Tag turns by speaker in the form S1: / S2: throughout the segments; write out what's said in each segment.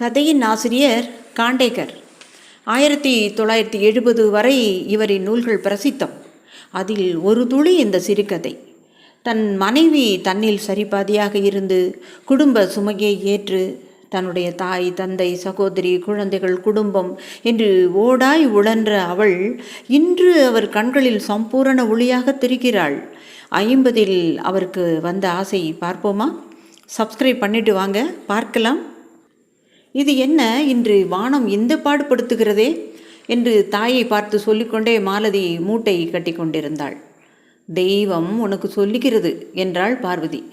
S1: கதையின் ஆசிரியர் காண்டேகர். ஆயிரத்தி தொள்ளாயிரத்தி எழுபது வரை இவரின் நூல்கள் பிரசித்தம். அதில் ஒரு துளி இந்த சிறுகதை. தன் மனைவி தன்னில் சரிபாதியாக இருந்து குடும்ப சுமையை ஏற்று தன்னுடைய தாய் தந்தை சகோதரி குழந்தைகள் குடும்பம் என்று ஓடாய் உழன்ற அவள் இன்று அவர் கண்களில் சம்பூரண ஒளியாக தெரிகிறாள். ஐம்பதில் அவருக்கு வந்த ஆசை பார்ப்போமா? சப்ஸ்கிரைப் பண்ணிட்டு வாங்க பார்க்கலாம். இது என்ன? இன்று வானம் இந்த பாடுபடுத்துகிறதே? என்று தாயை பார்த்து சொல்லிக்கொண்டே மாலதி மூட்டை கட்டி கொண்டிருந்தாள். தெய்வம் உனக்கு சொல்லுகிறது என்றாள் பார்வதி.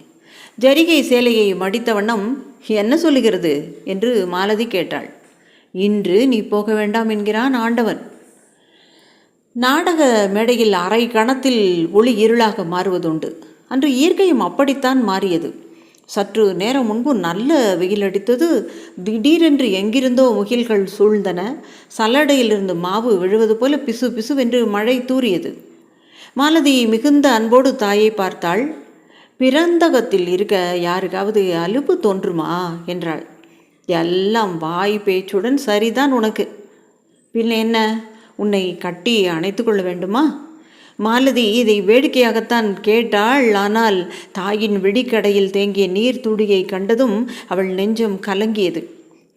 S1: ஜரிகை சேலையை மடித்த வண்ணம் என்ன சொல்லுகிறது? என்று மாலதி கேட்டாள். இன்று நீ போக வேண்டாம் என்கிறான் ஆண்டவன். நாடக மேடையில் அரை கணத்தில் ஒளி இருளாக மாறுவதுண்டு. அன்று இயற்கையும் அப்படித்தான் மாறியது. சற்று நேரம் முன்பு நல்ல வெயில் அடித்தது. திடீரென்று எங்கிருந்தோ முகில்கள் சூழ்ந்தன. சல்லடையிலிருந்து மாவு விழுவது போல பிசு பிசுவென்று மழை தூறியது. மாலதி மிகுந்த அன்போடு தாயை பார்த்தாள். பிறந்தகத்தில் இருக்க யாருக்காவது அலுப்பு தோன்றுமா? என்றாள். எல்லாம் வாய் பேச்சுடன் சரிதான் உனக்கு. பின்ன என்ன? உன்னை கட்டி அணைத்து கொள்ள வேண்டுமா? மாலதி இதை வேடிக்கையாகத்தான் கேட்டாள். ஆனால் தாயின் வெடிக்கடையில் தேங்கிய நீர் துடியை கண்டதும் அவள் நெஞ்சம் கலங்கியது.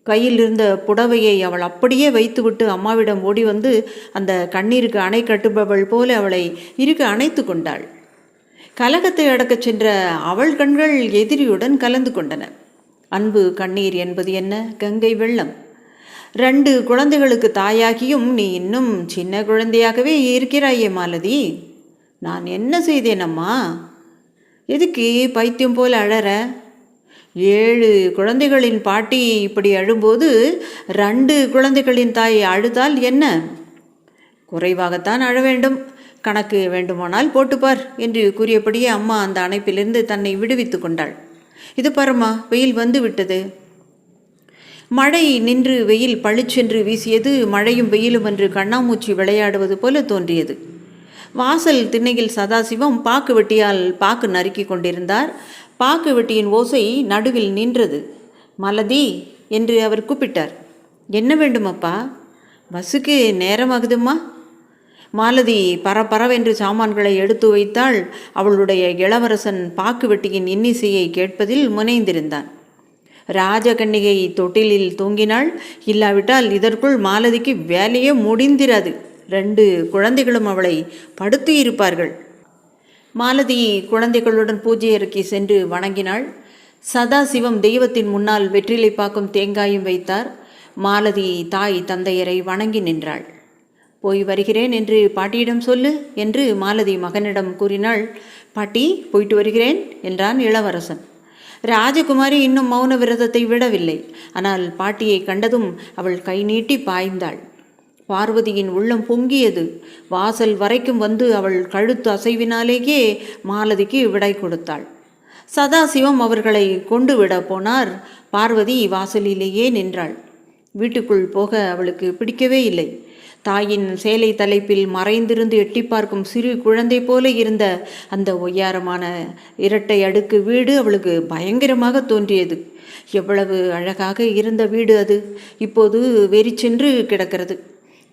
S1: கையில் இருந்த புடவையை அவள் அப்படியே வைத்துவிட்டு அம்மாவிடம் ஓடி வந்து அந்த கண்ணீருக்கு அணை கட்டுபவள் போல அவளை இருக்க அணைத்து கொண்டாள். கலகத்தை அடக்கச் சென்ற அவள் கண்கள் எதிரியுடன் கலந்து கொண்டன. அன்பு கண்ணீர் என்பது என்ன? கங்கை வெள்ளம். ரெண்டு குழந்தைகளுக்கு தாயாகியும் நீ இன்னும் சின்ன குழந்தையாகவே இருக்கிறாயே மாலதி. நான் என்ன செய்தேன் அம்மா எதுக்கு பைத்தியம் போல் அழற? ஏழு குழந்தைகளின் பாட்டி இப்படி அழும்போது ரெண்டு குழந்தைகளின் தாய் அழுதால் என்ன? குறைவாகத்தான் அழ வேண்டும். கணக்கு வேண்டுமானால் போட்டுப்பார் என்று கூறியபடியே அம்மா அந்த அணைப்பிலிருந்து தன்னை விடுவித்து கொண்டாள். இது பரமா வெயில் வந்து விட்டது. மழை நின்று வெயில் பளிச்சென்று வீசியது மழையும் வெயிலும் என்று கண்ணாமூச்சி விளையாடுவது போல தோன்றியது. வாசல் திண்ணையில் சதாசிவம் பாக்கு வெட்டியால் பாக்கு நறுக்கி கொண்டிருந்தார். பாக்கு வெட்டியின் ஓசை நடுவில் நின்றது. மலதி என்று அவர் கூப்பிட்டார். என்ன வேண்டுமப்பா? பஸ்ஸுக்கு நேரமாகுதும்மா? மாலதி பரபரவென்று சாமான்களை எடுத்து வைத்தாள். அவளுடைய இளவரசன் பாக்கு வெட்டியின் இன்னிசையை கேட்பதில் முனைந்திருந்தான். ராஜகன்னிகை தொட்டிலில் தூங்கினாள். இல்லாவிட்டால் இதற்குள் மாலதிக்கு வேலையே முடிந்திராது. ரெண்டு குழந்தைகளும் அவளை படுத்து இருப்பார்கள். மாலதி குழந்தைகளுடன் பூஜை அறைக்கு சென்று வணங்கினாள். சதாசிவம் தெய்வத்தின் முன்னால் வெற்றிலை பாக்கும் தேங்காயும் வைத்தார். மாலதி தாய் தந்தையரை வணங்கி நின்றாள். போய் வருகிறேன் என்று பாட்டியிடம் சொல்லு என்று மாலதி மகனிடம் கூறினாள். பாட்டி போயிட்டு வருகிறேன் என்றான் இளவரசன். ராஜகுமாரி இன்னும் மௌன விரதத்தை விடவில்லை. ஆனால் பாட்டியை கண்டதும் அவள் கை நீட்டி பாய்ந்தாள். பார்வதியின் உள்ளம் பொங்கியது. வாசல் வரைக்கும் வந்து அவள் கழுத்து அசைவினாலேயே மாலதிக்கு விடை கொடுத்தாள். சதாசிவம் அவர்களை கொண்டு விட போனார். பார்வதி வாசலிலேயே நின்றாள். வீட்டுக்குள் போக அவளுக்கு பிடிக்கவே இல்லை. தாயின் சேலை தலைப்பில் மறைந்திருந்து எட்டி பார்க்கும் சிறு குழந்தை போல இருந்த அந்த ஒய்யாரமான இரட்டை அடுக்கு வீடு அவளுக்கு பயங்கரமாக தோன்றியது. எவ்வளவு அழகாக இருந்த வீடு அது. இப்போது வெறிச்சென்று கிடக்கிறது.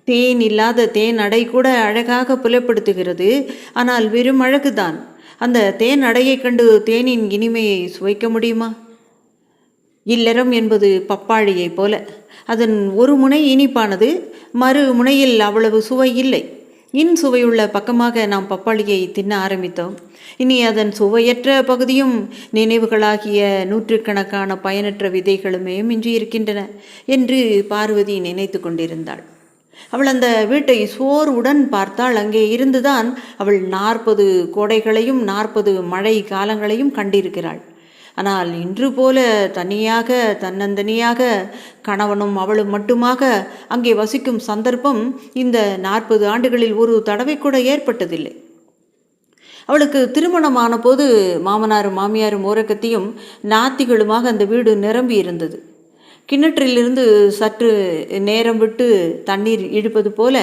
S1: தேன் இல்லாத தேன் அடை கூட அழகாக புலப்படுத்துகிறது. ஆனால் வெறும் அழகுதான். அந்த தேன் அடையை கண்டு தேனின் இனிமையை சுவைக்க முடியுமா? இல்லறம் என்பது பப்பாளியைப் போல. அதன் ஒரு முனை இனிப்பானது மறு முனையில் அவ்வளவு சுவை இல்லை. இன் சுவையுள்ள பக்கமாக நாம் பப்பாளியை தின்ன ஆரம்பித்தோம். இனி அதன் சுவையற்ற பகுதியும் நினைவுகளாகிய நூற்றுக்கணக்கான பயனற்ற விதைகளுமே மிஞ்சி இருக்கின்றன என்று பார்வதி நினைத்து கொண்டிருந்தாள். அவள் அந்த வீட்டை சோர்வுடன் பார்த்தால் அங்கே இருந்துதான் அவள் நாற்பது கோடைகளையும் நாற்பது மழை காலங்களையும் கண்டிருக்கிறாள். ஆனால் இன்று போல தனியாக தன்னந்தனியாக கணவனும் அவளும் மட்டுமாக அங்கே வசிக்கும் சந்தர்ப்பம் இந்த நாற்பது ஆண்டுகளில் ஒரு தடவை கூட ஏற்பட்டதில்லை. அவளுக்கு திருமணமான போது மாமனாரும் மாமியாரும் ஓரக்கத்தையும் நாத்திகளுமாக அந்த வீடு நிரம்பி இருந்தது. கிணற்றிலிருந்து சற்று நேரம் விட்டு தண்ணீர் இழுப்பது போல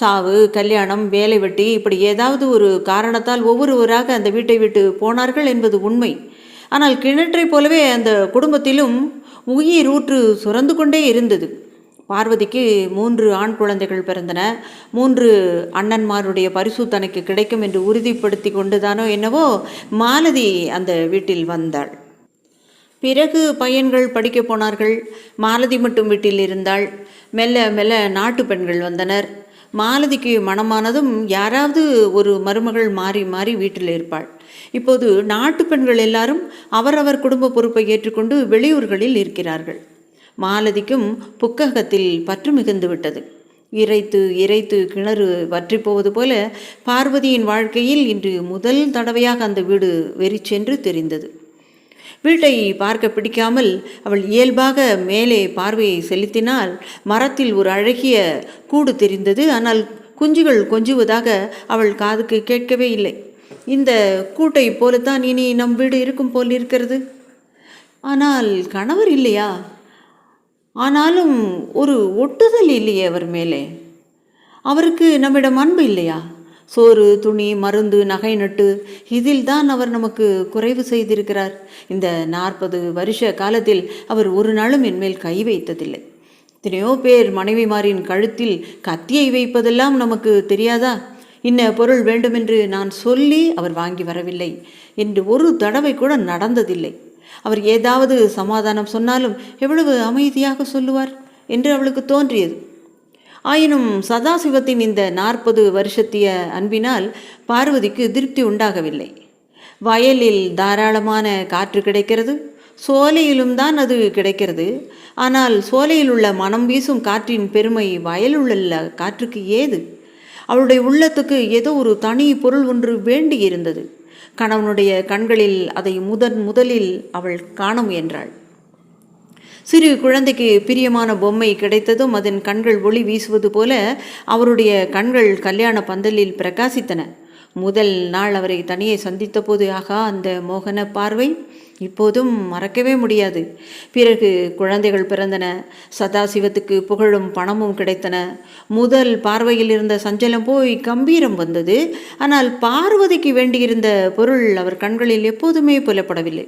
S1: சாவு கல்யாணம் வேலை வெட்டி இப்படி ஏதாவது ஒரு காரணத்தால் ஒவ்வொருவராக அந்த வீட்டை விட்டு போனார்கள் என்பது உண்மை. ஆனால் கிணற்றைப் போலவே அந்த குடும்பத்திலும் உயிர் ஊற்று சுரந்து கொண்டே இருந்தது. பார்வதிக்கு மூன்று ஆண் குழந்தைகள் பிறந்தன. மூன்று அண்ணன்மாருடைய பரிசு தனக்கு கிடைக்கும் என்று உறுதிப்படுத்தி கொண்டுதானோ என்னவோ மாலதி அந்த வீட்டில் வந்தாள். பிறகு பையன்கள் படிக்கப் போனார்கள். மாலதி மட்டும் வீட்டில் இருந்தாள். மெல்ல மெல்ல நாட்டு பெண்கள் வந்தனர். மாலதிக்கு மனமானதும் யாராவது ஒரு மருமகள் மாறி மாறி வீட்டில் இருப்பாள். இப்போது நாட்டு பெண்கள் எல்லாரும் அவரவர் குடும்ப பொறுப்பை ஏற்றுக்கொண்டு வெளியூர்களில் இருக்கிறார்கள். மாலதிக்கும் புக்ககத்தில் பற்று மிகுந்து விட்டது. இறைத்து இறைத்து கிணறு வற்றி போவது போல பார்வதியின் வாழ்க்கையில் இன்று முதல் தடவையாக அந்த வீடு வெறிச்சென்று தெரிந்தது. வீட்டை பார்க்க பிடிக்காமல் அவள் இயல்பாக மேலே பார்வையை செலுத்தினால் மரத்தில் ஒரு அழகிய கூடு தெரிந்தது. ஆனால் குஞ்சுகள் கொஞ்சுவதாக அவள் காதுக்கு கேட்கவே இல்லை. இந்த கூட்டை போலத்தான் இனி நம் வீடு இருக்கும் போல் இருக்கிறது. ஆனால் கணவர் இல்லையா? ஆனாலும் ஒரு ஒட்டுதல் இல்லையே அவர் மேலே. அவருக்கு நம்மிடம் அன்பு இல்லையா? சோறு துணி மருந்து நகை நட்டு இதில் தான் அவர் நமக்கு குறைவு செய்திருக்கிறார். இந்த நாற்பது வருஷ காலத்தில் அவர் ஒரு நாளும் என்மேல் கை வைத்ததில்லை. எத்தனையோ பேர் மனைவிமாரின் கழுத்தில் கத்தியை வைப்பதெல்லாம் நமக்கு தெரியாதா? இன்ன பொருள் வேண்டுமென்று நான் சொல்லி அவர் வாங்கி வரவில்லை என்று ஒரு தடவை கூட நடந்ததில்லை. அவர் ஏதாவது சமாதானம் சொன்னாலும் எவ்வளவு அமைதியாக சொல்லுவார் என்று அவளுக்கு தோன்றியது. ஆயினும் சதாசிவத்தின் இந்த நாற்பது வருஷத்திய அன்பினால் பார்வதிக்கு திருப்தி உண்டாகவில்லை. வயலில் தாராளமான காற்று கிடைக்கிறது. சோலையிலும் தான் அது கிடைக்கிறது. ஆனால் சோலையில் உள்ள மனம் வீசும் காற்றின் பெருமை வயலுள்ள காற்றுக்கு ஏது? அவளுடைய உள்ளத்துக்கு ஏதோ ஒரு தனி பொருள் ஒன்று வேண்டி இருந்தது கணவனுடைய கண்களில் அதை முதன் முதலில் அவள் காண முயன்றாள். சிறு குழந்தைக்கு பிரியமான பொம்மை கிடைத்ததும் அதன் கண்கள் ஒளி வீசுவது போல அவருடைய கண்கள் கல்யாண பந்தலில் பிரகாசித்தன. முதல் நாள் அவரை தனியே சந்தித்த போது ஆகா அந்த மோகன பார்வை இப்போதும் மறக்கவே முடியாது. பிறகு குழந்தைகள் பிறந்தன. சதாசிவத்துக்கு புகழும் பணமும் கிடைத்தன. முதல் பார்வையில் இருந்த சஞ்சலம் போய் கம்பீரம் வந்தது. ஆனால் பார்வதிக்கு வேண்டியிருந்த பொருள் அவர் கண்களில் எப்போதுமே புலப்படவில்லை.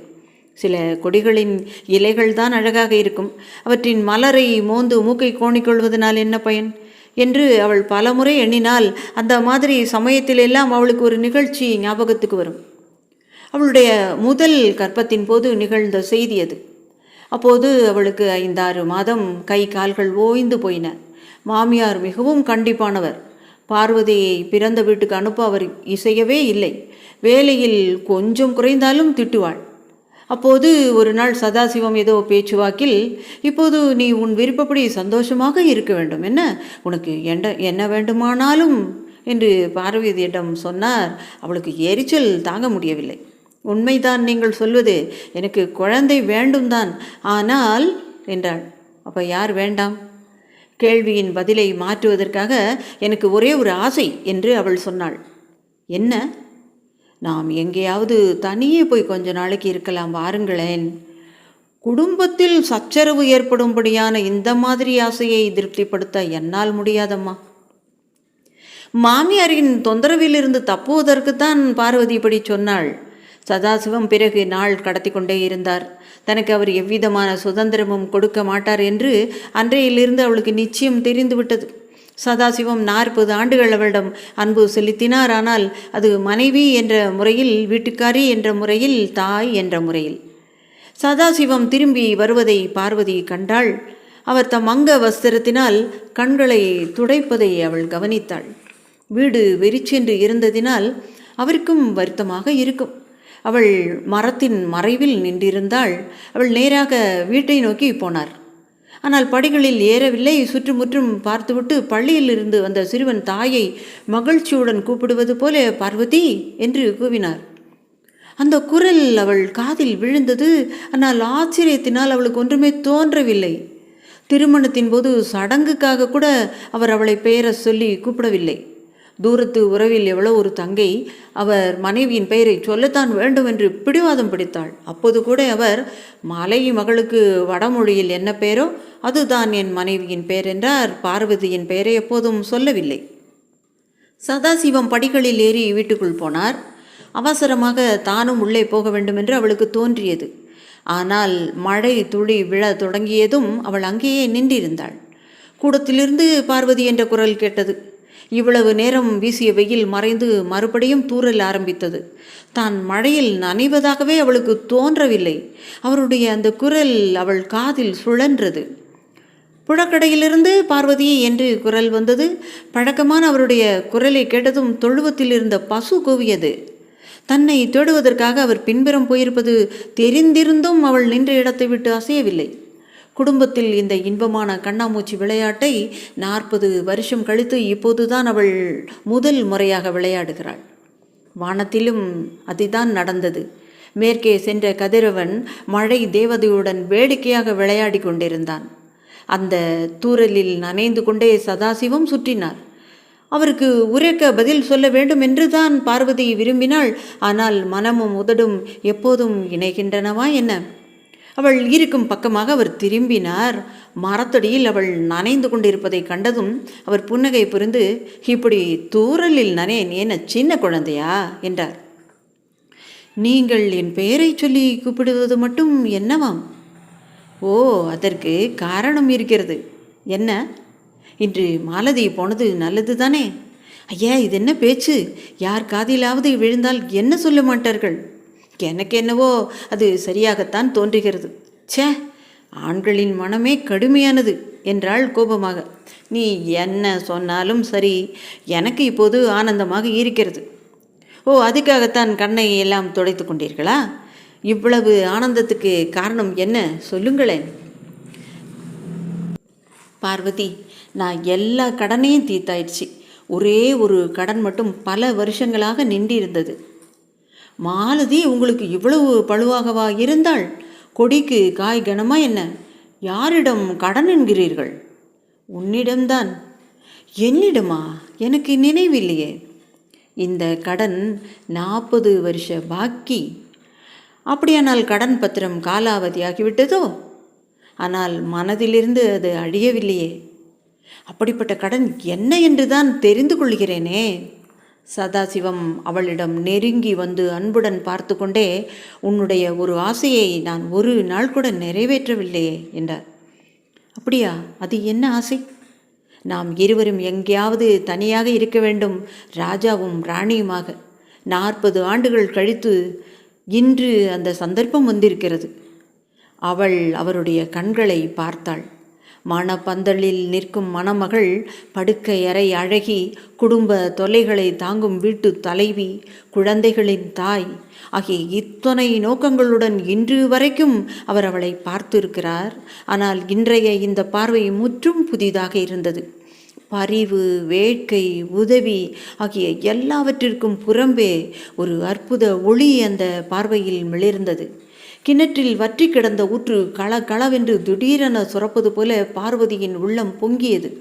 S1: சில கொடிகளின் இலைகள் தான் அழகாக இருக்கும். அவற்றின் மலரை மோந்து மூக்கை கோணிக்கொள்வதனால் என்ன பயன்? என்று அவள் பலமுறை எண்ணினால் அந்த மாதிரி சமயத்திலெல்லாம் அவளுக்கு ஒரு நிகழ்ச்சி ஞாபகத்துக்கு வரும். அவளுடைய முதல் கற்பத்தின் போது நிகழ்ந்த செய்தி அது. அப்போது அவளுக்கு ஐந்தாறு மாதம் கை கால்கள் ஓய்ந்து போயின. மாமியார் மிகவும் கண்டிப்பானவர். பார்வதியை பிறந்த வீட்டுக்கு அனுப்ப அவர் இசையவே இல்லை. வேலையில் கொஞ்சம் குறைந்தாலும் திட்டுவாள். அப்போது ஒரு நாள் சதாசிவம் ஏதோ பேச்சுவாக்கில் இப்போது நீ உன் விருப்பப்படி சந்தோஷமாக இருக்க வேண்டும். என்ன? உனக்கு எண்ட என்ன வேண்டுமானாலும்? என்று பார்வதியிடம் சொன்னார். அவளுக்கு எரிச்சல் தாங்க முடியவில்லை. உண்மைதான் நீங்கள் சொல்வது. எனக்கு குழந்தை வேண்டும் தான் ஆனால் என்றாள். அப்போ யார் வேண்டாம்? கேள்வியின் பதிலை மாற்றுவதற்காக எனக்கு ஒரே ஒரு ஆசை என்று அவள் சொன்னாள். என்ன? நாம் எங்கேயாவது தனியே போய் கொஞ்ச நாளைக்கு இருக்கலாம் வாருங்களேன். குடும்பத்தில் சச்சரவு ஏற்படும்படியான இந்த மாதிரி ஆசையை திருப்திப்படுத்த என்னால் முடியாதம்மா. மாமியாரின் தொந்தரவிலிருந்து தப்புவதற்குத்தான் பார்வதி இப்படி சொன்னாள். சதாசிவம் பிறகு நாள் கடத்தி கொண்டே இருந்தார். தனக்கு அவர் எவ்விதமான சுதந்திரமும் கொடுக்க மாட்டார் என்று அன்றையிலிருந்து அவளுக்கு நிச்சயம் தெரிந்துவிட்டது. சதாசிவம் நாற்பது ஆண்டுகள் அவளிடம் அன்பு செலுத்தினார் ஆனால் அது மனைவி என்ற முறையில் வீட்டுக்காரி என்ற முறையில் தாய் என்ற முறையில். சதாசிவம் திரும்பி வருவதை பார்வதி கண்டாள். அவர் தம் அங்க வஸ்திரத்தினால் கண்களை துடைப்பதை அவள் கவனித்தாள். வீடு வெறிச்சென்று இருந்ததினால் அவருக்கும் வருத்தமாக இருக்கும். அவள் மரத்தின் மறைவில் நின்றிருந்தாள். அவள் நேராக வீட்டை நோக்கி போனார். ஆனால் படிகளில் ஏறவில்லை. சுற்றுமுற்றும் பார்த்துவிட்டு பள்ளியிலிருந்து வந்த சிறுவன் தாயை மகிழ்ச்சியுடன் கூப்பிடுவது போல பார்வதி என்று கூவினார். அந்த குரல் அவள் காதில் விழுந்தது. ஆனால் ஆச்சரியத்தினால் அவளுக்கு ஒன்றுமே தோன்றவில்லை. திருமணத்தின் போது சடங்குக்காக கூட அவர் அவளை பெயர சொல்லி கூப்பிடவில்லை. தூரத்து உறவில் எவ்வளோ ஒரு தங்கை அவர் மனைவியின் பெயரை சொல்லத்தான் வேண்டும் என்று பிடிவாதம் பிடித்தாள். அப்போது கூட அவர் மலை மகளுக்கு வடமொழியில் என்ன பெயரோ அதுதான் என் மனைவியின் பெயர் என்றார். பார்வதியின் பெயரை எப்போதும் சொல்லவில்லை. சதாசிவம் படிகளில் ஏறி வீட்டுக்குள் போனார். அவசரமாக தானும் உள்ளே போக வேண்டுமென்று அவளுக்கு தோன்றியது. ஆனால் மழை துளி விழ தொடங்கியதும் அவள் அங்கேயே நின்றிருந்தாள். கூடத்திலிருந்து பார்வதி என்ற குரல் கேட்டது. இவ்வளவு நேரம் வீசிய வெயில் மறைந்து மறுபடியும் தூறல் ஆரம்பித்தது. தான் மழையில் நனைவதாகவே அவளுக்கு தோன்றவில்லை. அவருடைய அந்த குரல் அவள் காதில் சுழன்றது. புழக்கடையிலிருந்து பார்வதி என்று குரல் வந்தது. பழக்கமான அவருடைய குரலை கேட்டதும் தொழுவத்தில் இருந்த பசு கூவியது. தன்னை தேடுவதற்காக அவர் பின்புறம் போயிருப்பது தெரிந்திருந்தும் அவள் நின்ற இடத்தை விட்டு அசையவில்லை. குடும்பத்தில் இந்த இன்பமான கண்ணாமூச்சி விளையாட்டை நாற்பது வருஷம் கழித்து இப்போதுதான் அவள் முதல் முறையாக விளையாடுகிறாள். வானத்திலும் அதுதான் நடந்தது. மேற்கே சென்ற கதிரவன் மழை தேவதையுடன் வேடிக்கையாக விளையாடி கொண்டிருந்தான். அந்த தூரலில் நனைந்து கொண்டே சதாசிவம் சுற்றினார். அவருக்கு உரைக்க பதில் சொல்ல வேண்டும் என்று தான் பார்வதி விரும்பினாள். ஆனால் மனமும் உதடும் எப்போதும் இணைகின்றனவா என்ன? அவள் இருக்கும் பக்கமாக அவர் திரும்பினார். மரத்தடியில் அவள் நனைந்து கொண்டிருப்பதை கண்டதும் அவர் புன்னகை புரிந்து இப்படி தூறலில் நனேன் என்ன சின்ன குழந்தையா? என்றார். நீங்கள் என் பெயரை சொல்லி கூப்பிடுவது மட்டும் என்னவாம்? ஓ அதற்கு காரணம் இருக்கிறது. என்ன? இன்று மாலதி போனது நல்லது தானே? ஐயா இது என்ன பேச்சு? யார் காதிலாவது விழுந்தால் என்ன சொல்ல மாட்டார்கள்? எனக்கு என்னவோ அது சரியாகத்தான் தோன்றுகிறது. ச்சே ஆண்களின் மனமே கடுமையானது என்றாள் கோபமாக. நீ என்ன சொன்னாலும் சரி எனக்கு இப்போது ஆனந்தமாக இருக்கிறது. ஓ அதுக்காகத்தான் கண்ணை எல்லாம் துடைத்து கொண்டீர்களா? இவ்வளவு ஆனந்தத்துக்கு காரணம் என்ன? சொல்லுங்களேன். பார்வதி நான் எல்லா கடனையும் தீர்த்தாயிடுச்சு. ஒரே ஒரு கடன் மட்டும் பல வருஷங்களாக நின்றிருந்தது. மாலதி உங்களுக்கு இவ்வளவு பழுவாகவா இருந்தால் கொடிக்கு காய் கனமா என்ன? யாரிடம் கடன் என்கிறீர்கள்? உன்னிடம்தான். என்னிடமா? எனக்கு நினைவில்லையே. இந்த கடன் நாற்பது வருஷ பாக்கி. அப்படியானால் கடன் பத்திரம் காலாவதியாகிவிட்டதோ? ஆனால் மனதிலிருந்து அது அழியவில்லையே. அப்படிப்பட்ட கடன் என்ன என்று தான் தெரிந்து கொள்கிறேனே. சதாசிவம் அவளிடம் நெருங்கி வந்து அன்புடன் பார்த்து கொண்டே உன்னுடைய ஒரு ஆசையை நான் ஒரு நாள் கூட நிறைவேற்றவில்லையே என்றார். அப்படியா? அது என்ன ஆசை? நாம் இருவரும் எங்கேயாவது தனியாக இருக்க வேண்டும் ராஜாவும் ராணியுமாக. நாற்பது ஆண்டுகள் கழித்து இன்று அந்த சந்தர்ப்பம் வந்திருக்கிறது. அவள் அவருடைய கண்களை பார்த்தாள். மணப்பந்தலில் நிற்கும் மணமகள் படுக்கை அறை அழகி குடும்ப தொல்லைகளை தாங்கும் வீட்டு தலைவி குழந்தைகளின் தாய் ஆகிய இத்தனை நோக்கங்களுடன் இன்று வரைக்கும் அவர் அவளை பார்த்திருக்கிறார். ஆனால் இன்றைய இந்த பார்வை முற்றும் புதிதாக இருந்தது. பரிவு வேட்கை உதவி ஆகிய எல்லாவற்றிற்கும் புறம்பே ஒரு அற்புத ஒளி அந்த பார்வையில் மிளிர்ந்தது. கிணற்றில் வற்றி கிடந்த ஊற்று கள களவென்று திடீரென சுரப்பது போல பார்வதியின் உள்ளம் பொங்கியது.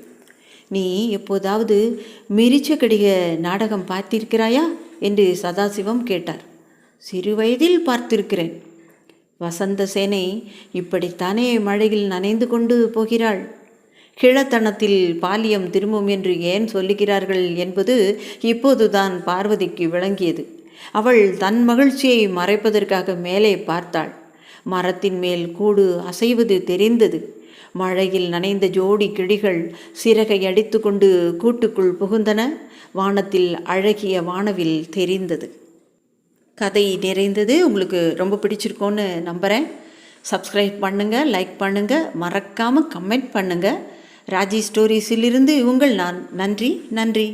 S1: நீ எப்போதாவது மிரிச்ச கடிக நாடகம் பார்த்திருக்கிறாயா? என்று சதாசிவம் கேட்டார். சிறு வயதில் பார்த்திருக்கிறேன். வசந்த சேனை இப்படித்தானே மழையில் நனைந்து கொண்டு போகிறாள். கிழத்தனத்தில் பாலியம் திரும்பும் என்று ஏன் சொல்லுகிறார்கள் என்பது இப்போதுதான் பார்வதிக்கு விளங்கியது. அவள் தன் மகிழ்ச்சியை மறைப்பதற்காக மேலே பார்த்தாள். மரத்தின் மேல் கூடு அசைவது தெரிந்தது. மழையில் நனைந்த ஜோடி கிளிகள் சிறகை அடித்துக்கொண்டு கூட்டுக்குள் புகுந்தன. வானத்தில் அழகிய வானவில் தெரிந்தது. கதை நிறைந்தது. உங்களுக்கு ரொம்ப பிடிச்சிருக்கோன்னு நம்புகிறேன் சப்ஸ்கிரைப் பண்ணுங்கள் லைக் பண்ணுங்கள் மறக்காமல் கமெண்ட் பண்ணுங்கள் ராஜி ஸ்டோரிஸிலிருந்து உங்கள் நான். நன்றி நன்றி.